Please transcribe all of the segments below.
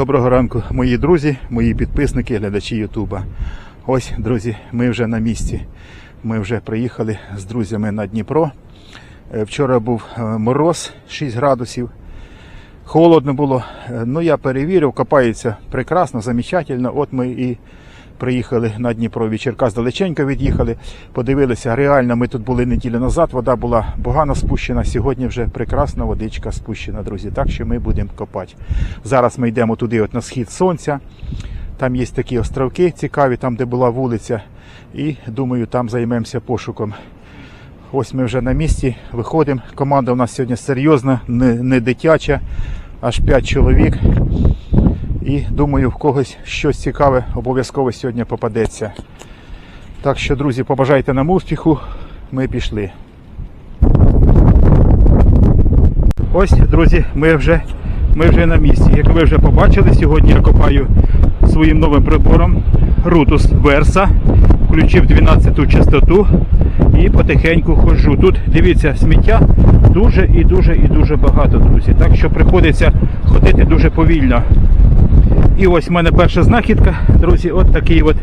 Доброго ранку, мої друзі, мої підписники, глядачі Ютуба. Ось, друзі, ми вже на місці. Ми вже приїхали з друзями на Дніпро. Е, Вчора був е, мороз 6 градусів. Холодно було. Е, Ну, я перевірив, копається прекрасно, замечательно. От ми і приїхали на Дніпро. Від Черкас далеченько від'їхали. Подивилися, реально ми тут були неділю назад. Вода була погано спущена. Сьогодні вже прекрасна водичка спущена, друзі. Так що ми будемо копати. Зараз ми йдемо туди, от на схід сонця. Там є такі островки цікаві, там де була вулиця. І думаю, там займемося пошуком. Ось ми вже на місці, виходимо. Команда у нас сьогодні серйозна, не, дитяча, аж 5 чоловік. І думаю, в когось щось цікаве обов'язково сьогодні попадеться. Так що, друзі, побажайте нам успіху. Ми пішли. Ось, друзі, ми вже, ми вже на місці. Як ви вже побачили, сьогодні я копаю своїм новим прибором Rutus Versa. Включив 12-ту частоту і потихеньку ходжу. Тут дивіться, сміття дуже і дуже і дуже багато, друзі. Так що приходиться ходити дуже повільно. І ось в мене перша знахідка, друзі, от такий от,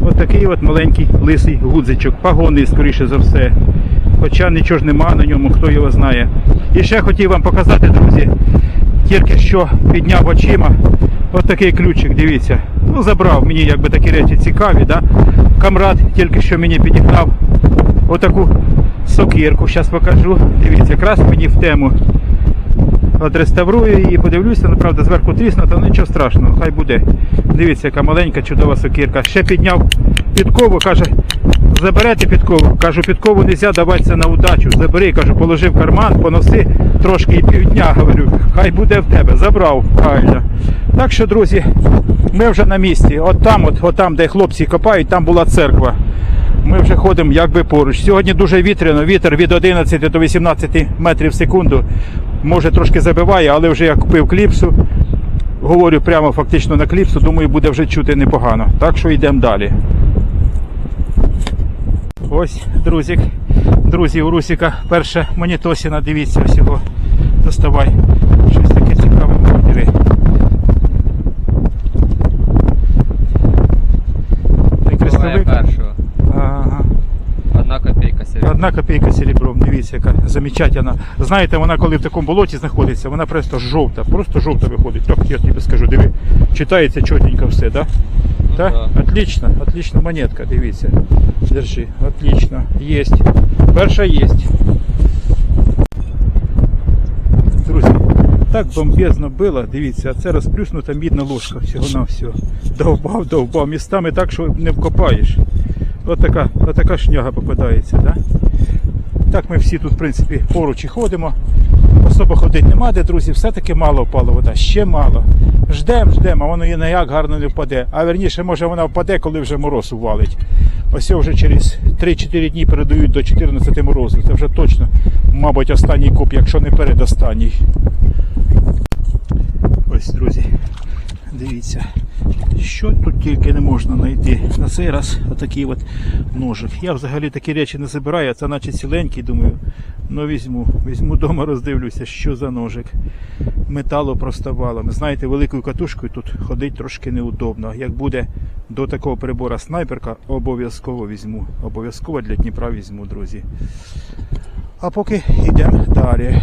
от такий от маленький лисий гудзичок, пагонний, скоріше за все. Хоча нічого ж нема на ньому, хто його знає. І ще хотів вам показати, друзі, тільки що підняв очима. От такий ключик, дивіться. Ну, забрав мені якби такі речі цікаві, да? Камрад тільки що мені підігнав отаку сокирку. Зараз покажу. Дивіться, якраз мені в тему. Отреставрую її, подивлюся, ну правда, зверху тріснута, ну нічого страшного, хай буде. Дивіться, яка маленька, чудова сокирка. Ще підняв підкову, каже, заберете підкову. Кажу, підкову не можна даватися на удачу. Забери, кажу, положи в карман, поноси трошки і півдня, говорю, хай буде в тебе. Забрав, правильно. Так що, друзі, ми вже на місці. От там, от, от там, де хлопці копають, там була церква. Ми вже ходимо якби поруч. Сьогодні дуже вітряно, вітер від 11 до 18 метрів в секунду. Може трошки забиває, але вже я купив кліпсу. Говорю прямо фактично на кліпсу, думаю, буде вже чути непогано. Так що йдемо далі. Ось, друзі, друзі, у Русіка перша монітосіна, дивіться, ось його. Доставай. Щось таке цікаве. Диви. Ти Буває крестовик? першого. Ага. Одна копійка серебро. Одна копійка серебром, дивіться, яка замечательна. Знаєте, вона коли в такому болоті знаходиться, вона просто жовта, просто жовта виходить. Так, я тобі скажу, диви, читається чотенько все, да? Ну, Так? да. Отлично, отлично монетка, дивіться. Держи, отлично. Єсть. Перша єсть. Друзі, так бомбезно було, дивіться, а це розплюснута мідна ложка всього на всього. Довбав, довбав містами так, що не вкопаєш. От така, от така шняга попадається, да? Так ми всі тут, в принципі, поруч і ходимо. Особо ходити нема де, друзі, все-таки мало впала вода, ще мало. Ждемо, ждемо, а воно і ніяк гарно не впаде. А верніше, може вона впаде, коли вже мороз увалить. Ось вже через 3-4 дні передають до 14 морозу. Це вже точно, мабуть, останній куп, якщо не передостанній. Ось, друзі, дивіться, що тут тільки не можна знайти. На цей раз отакий от ножик. Я взагалі такі речі не забираю, це наче ціленький, думаю, ну візьму. Візьму вдома, роздивлюся, що за ножик. Металу проставалами. Знаєте, великою катушкою тут ходить трошки неудобно. Як буде до такого прибора снайперка, обов'язково візьму. Обов'язково для Дніпра візьму, друзі. А поки йдемо далі.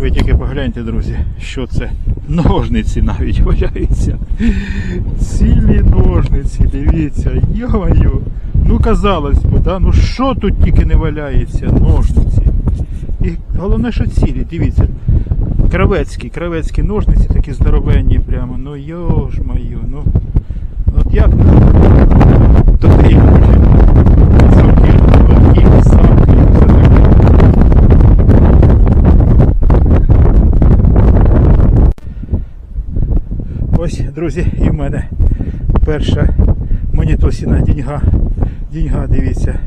Ви тільки погляньте, друзі, що це ножниці навіть валяються. Цілі ножниці, дивіться, йомаю. Ну казалось би, да? ну що тут тільки не валяється, ножниці. І головне, що цілі, дивіться. Кравецькі, кравецькі ножниці такі здоровенні прямо. Ну йож моє, ну. От як до друзі, і в мене перша монітосіна діньга. Діньга, дивіться.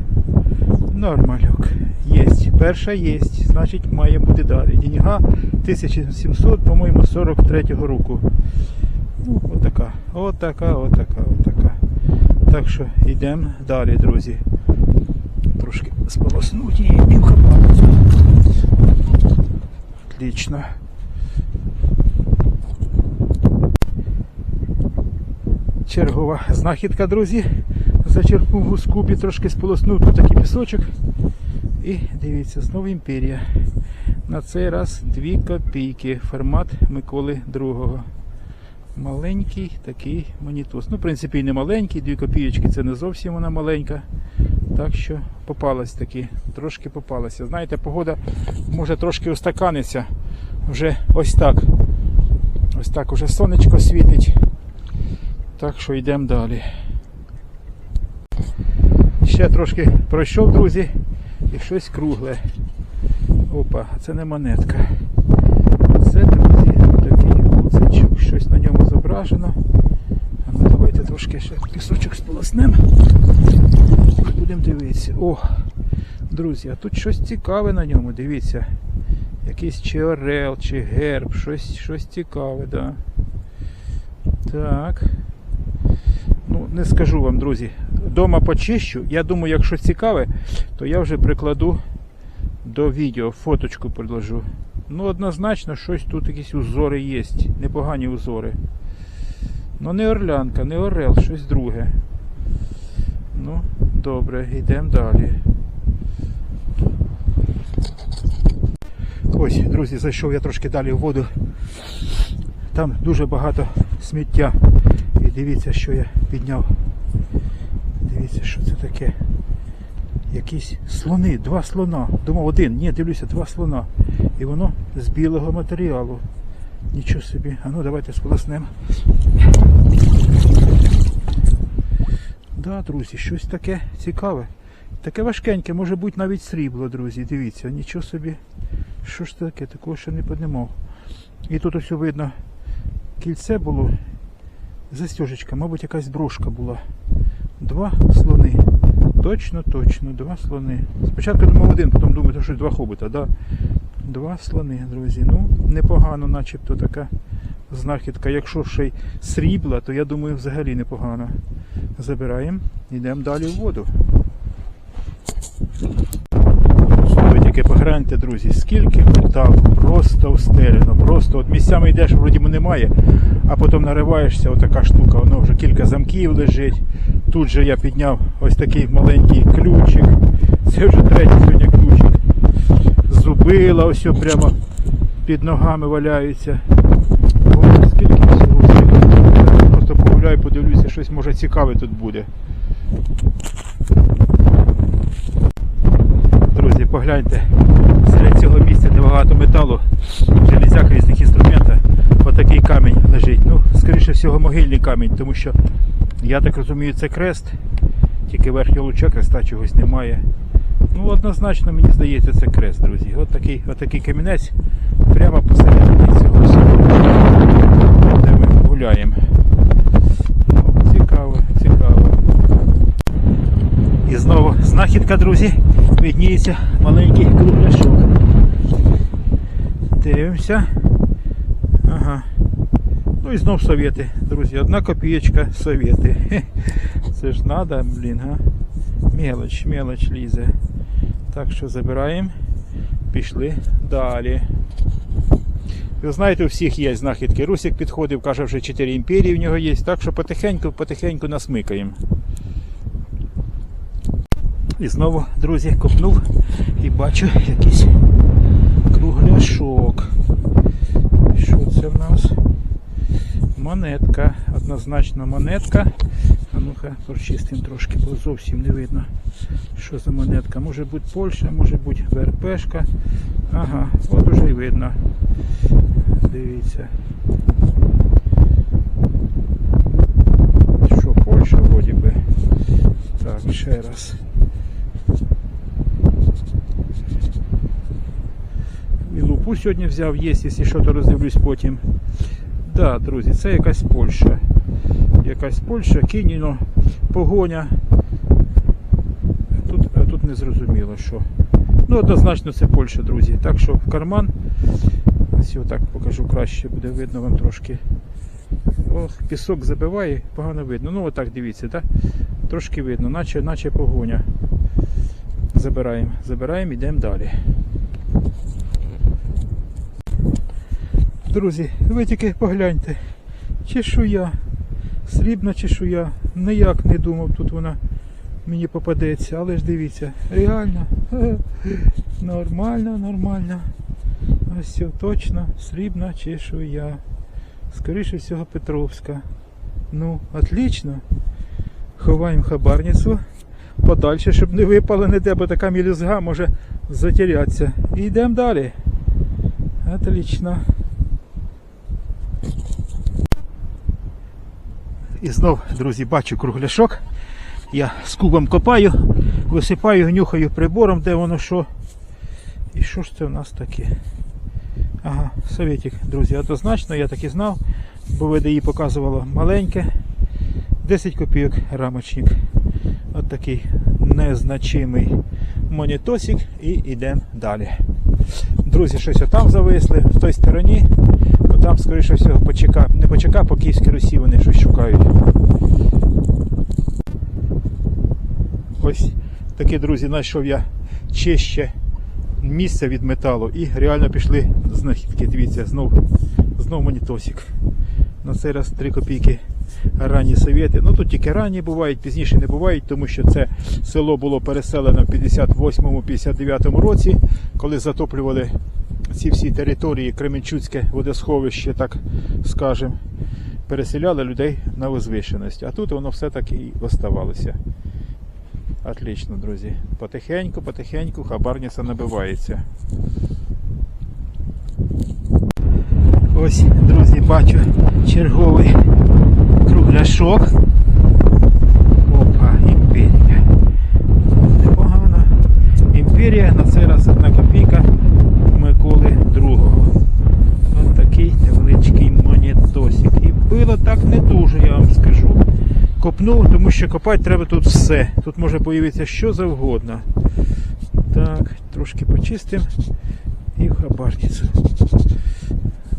Нормальок. Єсть. Перша єсть. Значить має бути далі. Діньга 1700, по-моєму, 43-го року. Ну, отака. Отака, отака, отака. Так що йдемо далі, друзі. Трошки сполоснуть її і вхопати. Отлично. Чергова знахідка, друзі. Зачерпнув у скупі, трошки сполоснув тут такий пісочок. І дивіться, знову імперія. На цей раз 2 копійки. Формат Миколи II. Маленький такий монітос. Ну, в принципі, і не маленький, 2 копійочки це не зовсім вона маленька. Так що попалась таки, трошки попалася. Знаєте, погода може трошки устаканиться. Вже ось так. Ось так уже сонечко світить. Так що йдемо далі. Ще трошки пройшов, друзі, і щось кругле. Опа, це не монетка. Це, друзі, такий гуцечок. Щось на ньому зображено. Ну давайте трошки ще пісочок сполоснемо. Будемо дивитися. О, друзі, а тут щось цікаве на ньому, дивіться. Якийсь чи орел, чи герб, щось, щось цікаве, да. Так. Не скажу вам, друзі. Дома почищу. Я думаю, якщо цікаве, то я вже прикладу до відео, фоточку приложу. Ну, однозначно, щось тут якісь узори є. Непогані узори. Ну, не орлянка, не орел, щось друге. Ну, добре, йдемо далі. Ось, друзі, зайшов я трошки далі в воду. Там дуже багато сміття. Дивіться, що я підняв. Дивіться, що це таке. Якісь слони, два слона. Думав один, ні, дивлюся, два слона. І воно з білого матеріалу. Нічого собі. А ну давайте сполоснемо. Да, друзі, щось таке цікаве. Таке важкеньке, може бути навіть срібло, друзі. Дивіться, нічого собі. Що ж таке? Такого ще не поднимав. І тут ось видно кільце було. Застежечка, мабуть, якась брошка була. Два слони. Точно, точно, два слони. Спочатку думав один, потім думаю, що два хобита, да? Два слони, друзі. Ну, непогано, начебто така знахідка. Якщо ще й срібла, то я думаю, взагалі непогано. Забираємо, йдемо далі в воду. Ви тільки погляньте, друзі, скільки металу, просто встелено, просто от місцями йдеш, вроді немає, а потім нариваєшся, отака штука, воно вже кілька замків лежить. Тут же я підняв ось такий маленький ключик. Це вже третій сьогодні ключик. Зубила ось прямо під ногами валяються. О, скільки всього. Просто погуляю, подивлюся, щось може цікаве тут буде. Друзі, погляньте, серед цього місця де багато металу, железяк різних інструментів, отакий камінь лежить. Ну, скоріше всього, могильний камінь, тому що я так розумію, це крест, тільки верхнього луча креста чогось немає. Ну, однозначно, мені здається, це крест, друзі. От такий, от такий камінець прямо посередині цього всього, де ми гуляємо. Ну, цікаво, цікаво. І знову знахідка, друзі. Видніється маленький кругляшок. Дивимося. Ага. Ну і знов совєти, друзі. Одна копієчка совєти. Це ж надо, блін, га? Мелоч, мелоч лізе. Так що забираємо. Пішли далі. Ви знаєте, у всіх є знахідки. Русик підходив, каже, вже 4 імперії в нього є. Так що потихеньку, потихеньку насмикаємо. І знову, друзі, копнув і бачу якийсь кругляшок. Що це в нас? Монетка. Однозначно монетка. А ну-ка, прочистимо трошки, бо зовсім не видно, що за монетка. Може бути Польща, може бути ВРПшка. Ага, от уже і видно. Дивіться. Що, Польща вроді би. Так, ще раз. І лупу сьогодні взяв, є, якщо що, то роздивлюсь потім. Да, друзі, це якась Польща. Якась Польща, Кініно, погоня. Тут, а тут не зрозуміло, що. Ну, однозначно це Польща, друзі. Так що в карман. Ось я так покажу краще, буде видно вам трошки. Ох, пісок забиває, погано видно. Ну отак дивіться, так? Трошки видно, наче, наче погоня. Забираємо, забираємо, йдемо далі. Друзі, ви тільки погляньте. Чешуя. Срібна чешуя. Ніяк не думав, тут вона мені попадеться, але ж дивіться, реально. Нормально, нормально. Ось все, точно, срібна чешуя. Скоріше всього Петровська. Ну, отлично. Ховаємо хабарницю подальше, щоб не випала ніде, бо така мілюзга може затерятися. І йдемо далі. Отлично. І знов, друзі, бачу кругляшок. Я з кубом копаю, висипаю, нюхаю прибором, де воно що. І що ж це у нас таке? Ага, советик, друзі, однозначно, я так і знав, бо ВДІ показувало маленьке. 10 копійок рамочник. От такий незначимий монітосик і йдемо далі. Друзі, щось отам зависли, в той стороні. Там, скоріше всього, почека, не почека, по Київській Русі вони щось шукають. Ось таке, друзі, знайшов я чище місце від металу і реально пішли знахідки. Дивіться, знов, знов монітосик. На цей раз 3 копійки ранні совєти. Ну тут тільки ранні бувають, пізніше не бувають, тому що це село було переселено в 58-59 році, коли затоплювали ці всі території, Кременчуцьке водосховище, так скажем, переселяли людей на возвишеність. А тут воно все так і оставалося. Отлично, друзі. Потихеньку, потихеньку хабарниця набивається. Ось, друзі, бачу черговий кругляшок. Опа, імперія. Непогано. Імперія на цей раз одна копійка Миколи другого. Ось такий невеличкий монетосик. Так не дуже, я вам скажу. Копнув, тому що копати треба тут все. Тут може появитися що завгодно. Так, трошки почистимо і в хабарницю.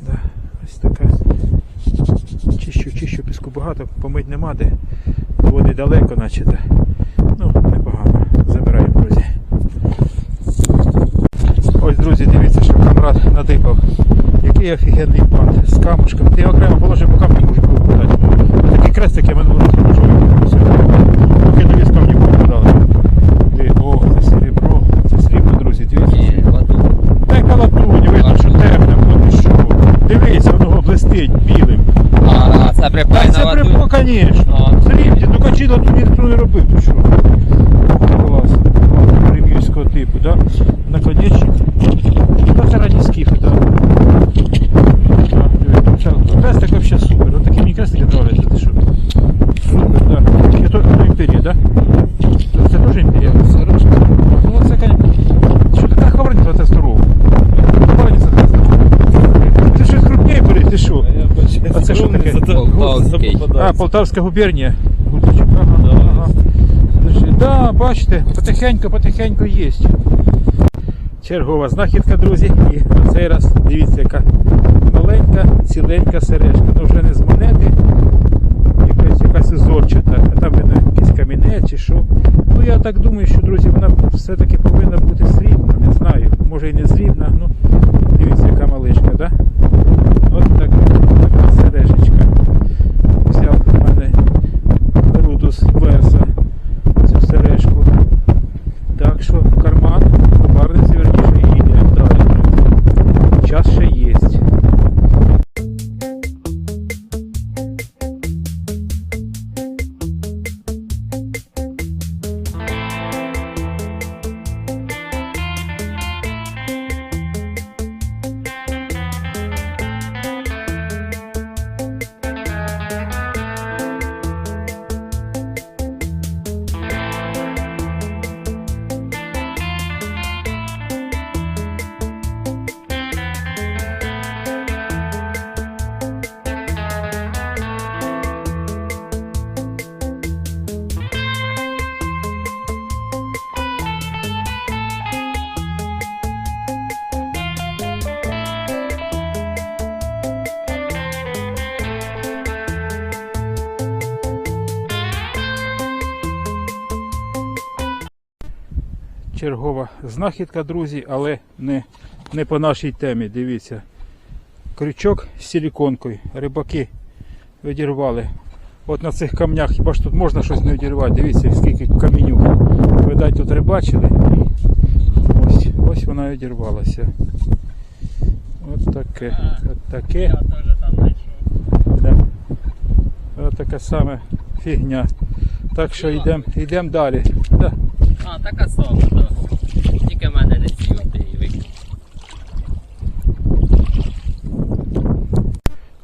Да, ось така. Чищу, чищу, піску багато, помить нема де. Води далеко, наче. Ну, непогано. Забираємо, друзі. Ось, друзі, дивіться, що камрад надипав. Який офігенний бант з камушком. Ти окремо положив по камні можу попадати. Такі крестики минулого разу пішов. Поки нові з камні попадали. О, це серебро, це срібло, друзі, дивіться. Та й калатуні, видно, що темне, ну ти що. Дивіться, воно блистить білим. А, це припай це ладу. звісно. Срібні, ну качіла тут ніхто не робив, ти що. Клас. Римівського типу, да? Наконечник. Та це раді скіфи. Так, ну, Крестик вообще супер. Вот такі мені крестики нравляться, ти що. Супер, да. І то, то імперія, да? Це теж імперія? Ну, конечно. Це здорова. Ти щось крупніше бери, ти що? А таке? Полтавський. А, Полтавська губернія. Гудзичок. Ага, ага. Да, бачите, потихеньку, потихеньку є. Чергова знахідка, друзі. І на цей раз дивіться, яка маленька, ціленька сережка. Ну вже не з монети. Якась, якась узорчата. А там видно якийсь камінець чи що. Ну я так думаю, що, друзі, вона все-таки повинна бути срібна. Не знаю. Може і не срібна. Ну, дивіться, яка маличка, да? От так, така сережечка. Взяв в мене Рудус Верса цю сережку. Так що Чергова знахідка, друзі, але не, не по нашій темі. Дивіться. Крючок з силіконкою. Рибаки відірвали. От на цих камнях, хіба ж тут можна щось не відірвати? Дивіться, скільки камінюк. Видать, тут рибачили. Ось, ось вона відірвалася. От таке. От таке. Да. От така саме фігня. Так що йдемо йдем далі. Да. А, така сама, так. Тільки в мене не цілити і викинь.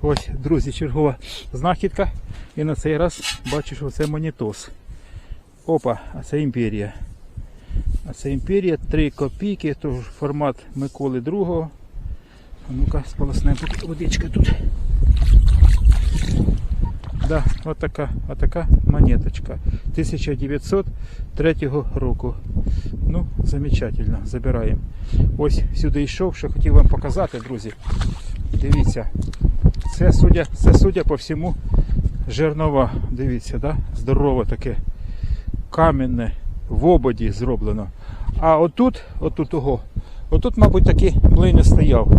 Ось, друзі, чергова знахідка. І на цей раз бачу, що це монітос. Опа, а це імперія. А це імперія 3 копійки, тож формат Миколи II. А ну-ка, сполоснемо поки водичка тут. Да, от така, от така монеточка. 1903 року. Ну, замечательно, забираємо. Ось сюди йшов, що хотів вам показати, друзі. Дивіться. Це судя, це судя по всьому жернова. Дивіться, да? здорове таке. Кам'яне в ободі зроблено. А отут, отут ого, отут, мабуть, такий млин не стояв.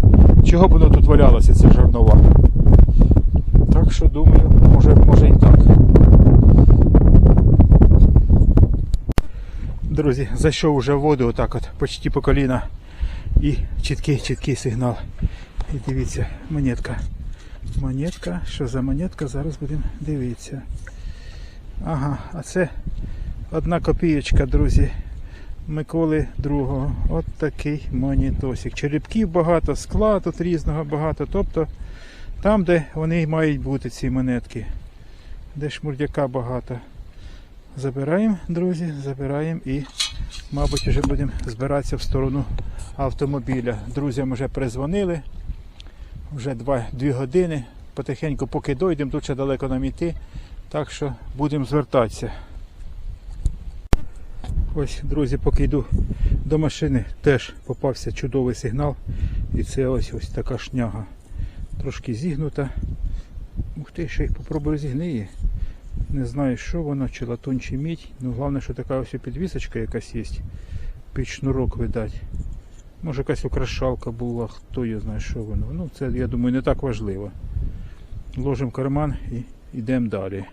Чого б воно тут валялося, це жернова? Так що думаю, може, може і так. Друзі, зайшов уже воду отак от, почти по коліна. І чіткий, чіткий сигнал. І дивіться, монетка. Монетка, що за монетка, зараз будемо дивитися. Ага, а це одна копієчка, друзі. Миколи II. От такий монітосик. Черепків багато, скла тут різного багато. Тобто там, де вони мають бути, ці монетки. Де шмурдяка багато. Забираємо, друзі, забираємо і, мабуть, вже будемо збиратися в сторону автомобіля. Друзям вже перезвонили. Вже 2 години. Потихеньку, поки дойдемо, тут ще далеко нам йти. Так що будемо звертатися. Ось, друзі, поки йду до машини, теж попався чудовий сигнал. І це ось ось така шняга. Трошки зігнута. Ух ти, ще й попробую зігниє. Не знаю, що воно, чи латунь, чи мідь. Ну, головне, що така ось підвісочка якась є. Під шнурок видать. Може якась украшалка була, хто я знає, що воно. Ну, це, я думаю, не так важливо. Ложимо карман і йдемо далі.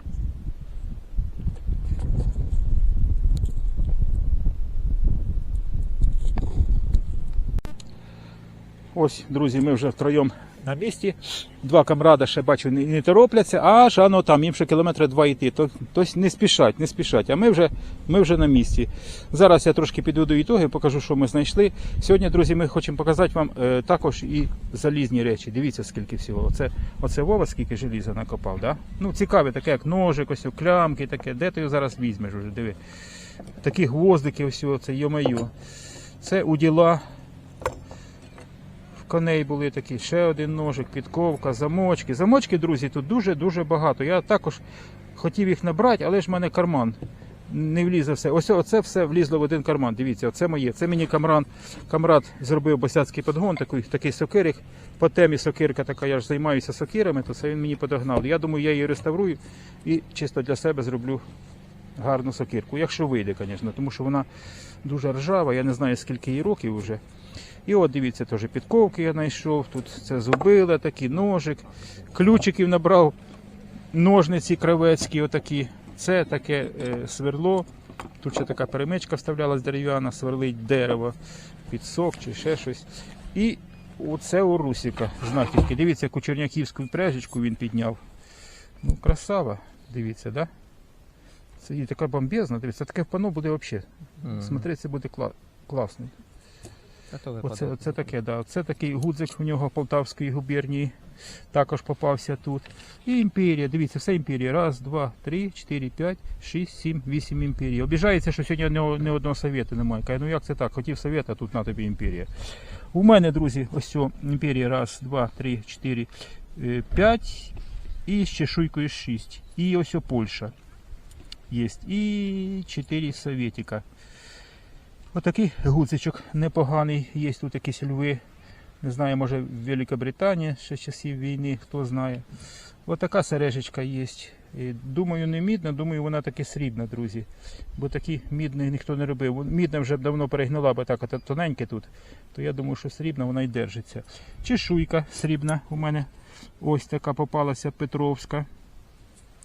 Ось, друзі, ми вже втроєм на місці. Два камрада ще бачу не, не торопляться, аж ано там їм ще кілометри два йти. То, тобто не спішать, не спішать. А ми вже, ми вже на місці. Зараз я трошки підведу ітоги, покажу, що ми знайшли. Сьогодні, друзі, ми хочемо показати вам е, також і залізні речі. Дивіться, скільки всього. Оце, оце Вова, скільки желіза накопав. Да? Ну, цікаве, таке, як ножик, ось клямки, таке. Де ти його зараз візьмеш уже? Диви. Такі гвоздики, ось, це йо-моє. Це уділа коней були такі, ще один ножик, підковка, замочки. Замочки, друзі, тут дуже-дуже багато. Я також хотів їх набрати, але ж в мене карман. Не влізе все. Ось оце все влізло в один карман. Дивіться, оце моє. Це мені камран, камрад зробив босяцький подгон, такий, такий сокирик. По темі сокирка така, я ж займаюся сокирами, то це він мені подогнав. Я думаю, я її реставрую і чисто для себе зроблю гарну сокирку. Якщо вийде, звісно, тому що вона дуже ржава, я не знаю скільки їй років вже. І от дивіться, теж підковки я знайшов. Тут це зубила, такий ножик, ключиків набрав, ножниці кравецькі, отакі. Це таке е, сверло. Тут ще така перемичка вставлялась дерев'яна, сверлить дерево, підсок чи ще щось. І оце у Русіка знахідки. Дивіться, яку черняківську пряжечку він підняв. Ну, красава, дивіться, да? Це і така бомбезна, дивіться, таке пано буде взагалі. Смотриться буде кла- класно. Оце, оце таке, да. Це такий гудзик у нього Полтавської губернії. Також попався тут. І імперія. Дивіться, все імперія. Раз, два, три, чотири, п'ять, шість, сім, вісім імперій. Обіжається, що сьогодні ні, ні одного совєту немає. Каже, ну як це так? Хотів совєт, а тут на тобі імперія. У мене, друзі, ось ця імперія. Раз, два, три, чотири, е, п'ять. І з чешуйкою шість. І ось о Польща. Є. І чотири совєтика. Отакий гудзичок непоганий. Є тут якісь льви. Не знаю, може Великобританія ще часів війни, хто знає. Отака сережечка є. І думаю, не мідна, думаю, вона таки срібна, друзі. Бо такі мідні ніхто не робив. Мідна вже давно перегнила, бо так тоненьке тут. То я думаю, що срібна вона й держиться. Чешуйка срібна у мене ось така попалася Петровська.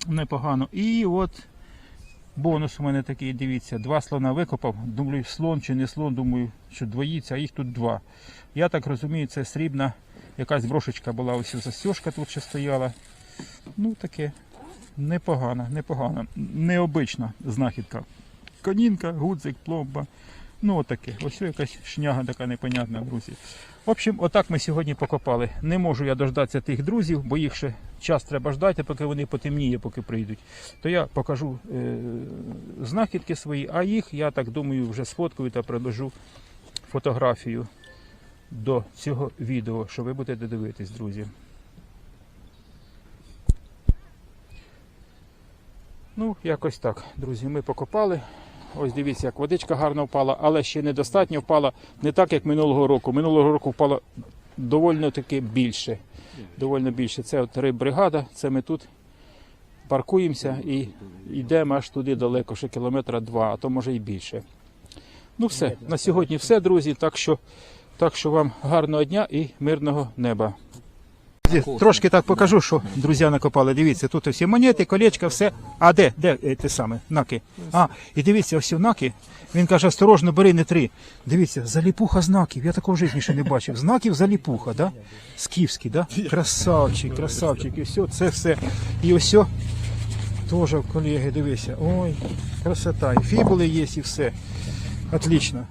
Непогано. І от бонус у мене такий, дивіться, два слона викопав. Думаю, слон чи не слон, думаю, що двоїться, а їх тут два. Я так розумію, це срібна якась брошечка була, ось застежка тут ще стояла. Ну таке. Непогана, непогана. Необична знахідка. Конінка, гудзик, пломба. Ну, отаке. Ось якась шняга така непонятна, друзі. В общем, отак ми сьогодні покопали. Не можу я дождатися тих друзів, бо їх ще час треба ждати, поки вони потемніє, поки прийдуть. То я покажу е- знахідки свої, а їх, я так думаю, вже сфоткаю та приложу фотографію до цього відео, що ви будете дивитись, друзі. Ну, якось так, друзі, ми покопали. Ось дивіться, як водичка гарно впала, але ще недостатньо впала не так, як минулого року. Минулого року впало довольно таки більше. Довольно більше. Це от риббригада, це ми тут паркуємося і йдемо аж туди далеко, ще кілометра два, а то може і більше. Ну все, на сьогодні все, друзі. Так що, так що вам гарного дня і мирного неба. Трошки так покажу, що друзі накопали. Дивіться, тут всі монети, колечка, все. А де? Де е, те саме? Наки. А, і дивіться, ось наки. Він каже, осторожно, бери не три. Дивіться, заліпуха знаків. Я такого в житті ще не бачив. Знаків заліпуха, да? Скіфський, да? Красавчик, красавчик. І все, це все. І ось теж, колеги, дивися. Ой, красота. І фібули є, і все. Отлично.